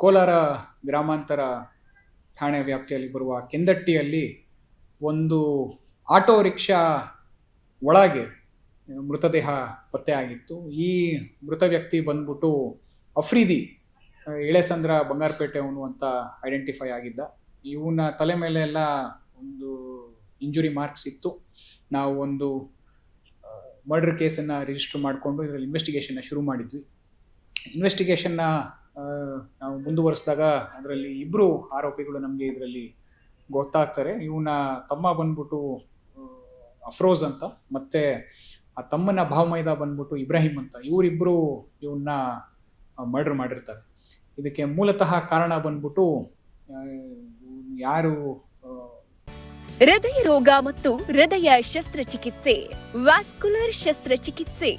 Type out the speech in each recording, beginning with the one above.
ಕೋಲಾರ ಗ್ರಾಮಾಂತರ ಠಾಣೆ ವ್ಯಾಪ್ತಿಯಲ್ಲಿ ಬರುವ ಕೆಂದಟ್ಟಿಯಲ್ಲಿ ಒಂದು ಆಟೋ ರಿಕ್ಷಾ ಒಳಗೆ ಮೃತದೇಹ ಪತ್ತೆಯಾಗಿತ್ತು ಈ ಮೃತ ವ್ಯಕ್ತಿ ಬಂದ್ಬಿಟ್ಟು ಅಫ್ರೀದಿ, ಇಳೆಸಂದ್ರ ಬಂಗಾರಪೇಟೆ ಅವನು ಅಂತ ಐಡೆಂಟಿಫೈ ಆಗಿದ್ದ. ಇವನ ತಲೆ ಮೇಲೆ ಎಲ್ಲ ಒಂದು ಇಂಜುರಿ ಮಾರ್ಕ್ಸ್ ಇತ್ತು. ನಾವು ಒಂದು ಮರ್ಡರ್ ಕೇಸನ್ನು ರಿಜಿಸ್ಟರ್ ಮಾಡಿಕೊಂಡು ಇದರಲ್ಲಿ ಇನ್ವೆಸ್ಟಿಗೇಷನ್ನ ಶುರು ಮಾಡಿದ್ವಿ. ಇನ್ವೆಸ್ಟಿಗೇಷನ್ನ ನಾವು ಮುಂದುವರಿಸಿದಾಗ ಅದರಲ್ಲಿ ಇಬ್ಬರು ಆರೋಪಿಗಳು ನಮಗೆ ಇದರಲ್ಲಿ ಗೊತ್ತಾಗ್ತಾರೆ. ಇವನ ತಮ್ಮ ಬಂದ್ಬಿಟ್ಟು ಅಫ್ರೋಜ್ ಅಂತ, ಮತ್ತೆ ಆ ತಮ್ಮನ ಭಾವಮೈದ ಬಂದ್ಬಿಟ್ಟು ಇಬ್ರಾಹಿಂ ಅಂತ. ಇವರಿಬ್ಬರು ಇವನ್ನ ಮರ್ಡರ್ ಮಾಡಿರ್ತಾರೆ. ಇದಕ್ಕೆ ಮೂಲತಃ ಕಾರಣ ಬಂದ್ಬಿಟ್ಟು ಯಾರು ಹೃದಯ ರೋಗ ಮತ್ತು ಹೃದಯ ಶಸ್ತ್ರಚಿಕಿತ್ಸೆ ವ್ಯಾಸ್ಕುಲರ್ ಶಸ್ತ್ರಚಿಕಿತ್ಸೆ.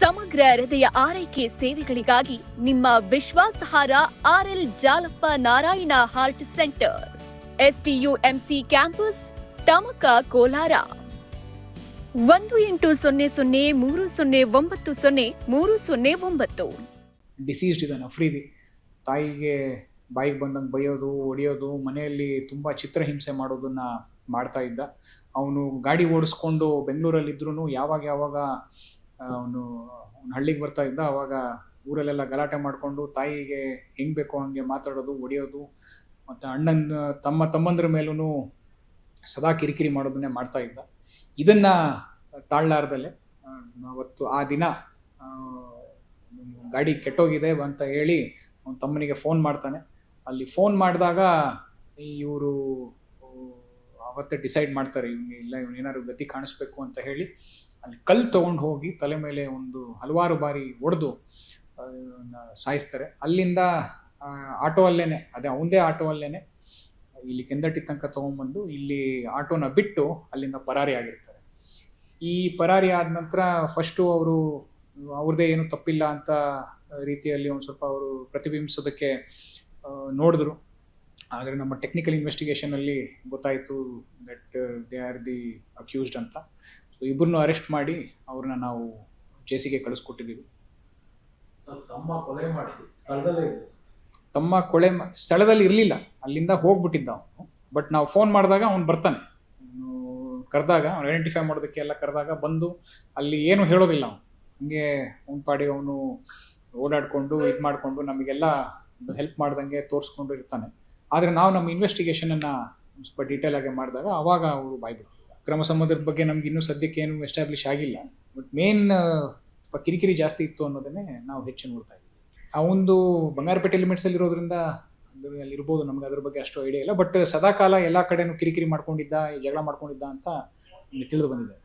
ಸಮಗ್ರ ಹೃದಯ ಆರೈಕೆ ಸೇವೆಗಳಿಗಾಗಿ ನಿಮ್ಮ ವಿಶ್ವಾಸಹಾರ R L Jalappa Narayana heart centre. S T U M C campus, Tamaka Kolar. ಒಂದು ಎಂಟು ಸೊನ್ನೆ ಸೊನ್ನೆ ಮೂರು ಸೊನ್ನೆ ಒಂಬತ್ತು ಸೊನ್ನೆ ಮೂರು ಸೊನ್ನೆ ಒಂಬತ್ತು. ಡಿಸೀಸ್ಡ್ ಇದ್ದಾನೆ ಅಫ್ರೀದಿ ತಾಯಿಗೆ ಬಾಯಿಗೆ ಬಂದಂಗೆ ಬೈಯೋದು, ಹೊಡೆಯೋದು, ಮನೆಯಲ್ಲಿ ತುಂಬ ಚಿತ್ರಹಿಂಸೆ ಮಾಡೋದನ್ನ ಮಾಡ್ತಾ ಇದ್ದ. ಅವನು ಗಾಡಿ ಓಡಿಸ್ಕೊಂಡು ಬೆಂಗಳೂರಲ್ಲಿದ್ರೂ ಯಾವಾಗ ಯಾವಾಗ ಅವನು ಅವ್ನು ಹಳ್ಳಿಗೆ ಬರ್ತಾ ಇದ್ದ, ಅವಾಗ ಊರಲ್ಲೆಲ್ಲ ಗಲಾಟೆ ಮಾಡಿಕೊಂಡು ತಾಯಿಗೆ ಹೆಂಗೆ ಬೇಕೋ ಹಂಗೆ ಮಾತಾಡೋದು ಹೊಡೆಯೋದು ಮತ್ತು ಅಣ್ಣನ, ತಮ್ಮ ತಮ್ಮಂದ್ರ ಮೇಲೂ ಸದಾ ಕಿರಿಕಿರಿ ಮಾಡೋದನ್ನೇ ಮಾಡ್ತಾ ಇದ್ದ. ಇದನ್ನು ತಾಳ್ಲಾರ್ದಲ್ಲೇ ಅವತ್ತು ಆ ದಿನ ಗಾಡಿ ಕೆಟ್ಟೋಗಿದೆ ಅಂತ ಹೇಳಿ ಅವನ ತಮ್ಮನಿಗೆ ಫೋನ್ ಮಾಡ್ತಾನೆ. ಅಲ್ಲಿ ಫೋನ್ ಮಾಡಿದಾಗ ಇವರು ಅವತ್ತೇ ಡಿಸೈಡ್ ಮಾಡ್ತಾರೆ ಇವ್ನು ಇಲ್ಲ, ಇವನು ಏನಾದ್ರು ಗತಿ ಕಾಣಿಸ್ಬೇಕು ಅಂತ ಹೇಳಿ ಅಲ್ಲಿ ಕಲ್ಲು ತೊಗೊಂಡು ಹೋಗಿ ತಲೆ ಮೇಲೆ ಒಂದು ಹಲವಾರು ಬಾರಿ ಹೊಡೆದು ಸಾಯಿಸ್ತಾರೆ. ಅಲ್ಲಿಂದ ಆಟೋ ಅಲ್ಲೇನೆ, ಅದೇ ಅವಂದೇ ಆಟೋ ಅಲ್ಲೇನೆ ಇಲ್ಲಿ ಕೆಂದಟ್ಟಿ ತನಕ ತೊಗೊಂಬಂದು ಇಲ್ಲಿ ಆಟೋನ ಬಿಟ್ಟು ಅಲ್ಲಿಂದ ಪರಾರಿ ಆಗಿರ್ತಾರೆ. ಈ ಪರಾರಿ ಆದ ನಂತರ ಫಸ್ಟು ಅವರು ಅವ್ರದ್ದೇ ಏನು ತಪ್ಪಿಲ್ಲ ಅಂತ ರೀತಿಯಲ್ಲಿ ಒಂದು ಸ್ವಲ್ಪ ಅವರು ಪ್ರತಿಬಿಂಬಿಸೋದಕ್ಕೆ ನೋಡಿದ್ರು. ಆದರೆ ನಮ್ಮ ಟೆಕ್ನಿಕಲ್ ಇನ್ವೆಸ್ಟಿಗೇಷನಲ್ಲಿ ಗೊತ್ತಾಯಿತು that they are the accused ಅಂತ. ಸೊ ಇಬ್ಬರನ್ನು ಅರೆಸ್ಟ್ ಮಾಡಿ ಅವ್ರನ್ನ ನಾವು ಜೇಸಿಗೆ ಕಳಿಸ್ಕೊಟ್ಟಿದ್ದೀವಿ. ತಮ್ಮ ಕೊಲೆ ಮಾಡಿ ಸ್ಥಳದಲ್ಲೇ ತಮ್ಮ ಕೊಳೆ ಸ್ಥಳದಲ್ಲಿ ಇರಲಿಲ್ಲ. ಅಲ್ಲಿಂದ ಹೋಗ್ಬಿಟ್ಟಿದ್ದ ಅವನು. ಬಟ್ ನಾವು ಫೋನ್ ಮಾಡಿದಾಗ ಅವ್ನು ಬರ್ತಾನೆ. ಕರೆದಾಗ ಅವ್ನು ಐಡೆಂಟಿಫೈ ಮಾಡೋದಕ್ಕೆ ಎಲ್ಲ ಕರೆದಾಗ ಬಂದು ಅಲ್ಲಿ ಏನು ಹೇಳೋದಿಲ್ಲ ಅವನು. ಹಂಗೆ ಅವ್ನ ಪಾಡಿ ಅವನು ಓಡಾಡಿಕೊಂಡು ಇದು ಮಾಡಿಕೊಂಡು ನಮಗೆಲ್ಲ ಹೆಲ್ಪ್ ಮಾಡ್ದಂಗೆ ತೋರಿಸ್ಕೊಂಡು ಇರ್ತಾನೆ. ಆದರೆ ನಾವು ನಮ್ಮ ಇನ್ವೆಸ್ಟಿಗೇಷನನ್ನು ಸ್ವಲ್ಪ ಡೀಟೇಲ್ ಆಗಿ ಮಾಡಿದಾಗ ಅವಾಗ ಅವರು ಬಾಯ್ಬಿಟ್ಟು ಕ್ರಮ ಸಮುದ್ರದ ಬಗ್ಗೆ ನಮ್ಗೆ ಇನ್ನೂ ಸದ್ಯಕ್ಕೆ ಏನು ಎಸ್ಟಾಬ್ಲಿಷ್ ಆಗಿಲ್ಲ. ಬಟ್ ಮೇನ್ ಸ್ವಲ್ಪ ಕಿರಿಕಿರಿ ಜಾಸ್ತಿ ಇತ್ತು ಅನ್ನೋದನ್ನೇ ನಾವು ಹೆಚ್ಚು ನೋಡ್ತಾ ಇದ್ದೀವಿ ಆ ಒಂದು ಬಂಗಾರಪೇಟೆ ಲಿಮಿಟ್ಸಲ್ಲಿ ಇರೋದ್ರಿಂದ ಅಲ್ಲಿ ಇರ್ಬೋದು, ನಮ್ಗೆ ಅದ್ರ ಬಗ್ಗೆ ಅಷ್ಟು ಐಡಿಯಾ ಇಲ್ಲ. ಬಟ್ ಸದಾಕಾಲ ಎಲ್ಲ ಕಡೆನೂ ಕಿರಿಕಿರಿ ಮಾಡ್ಕೊಂಡಿದ್ದ, ಜಗಳ ಮಾಡ್ಕೊಂಡಿದ್ದ ಅಂತ ತಿಳಿದು ಬಂದಿದೆ.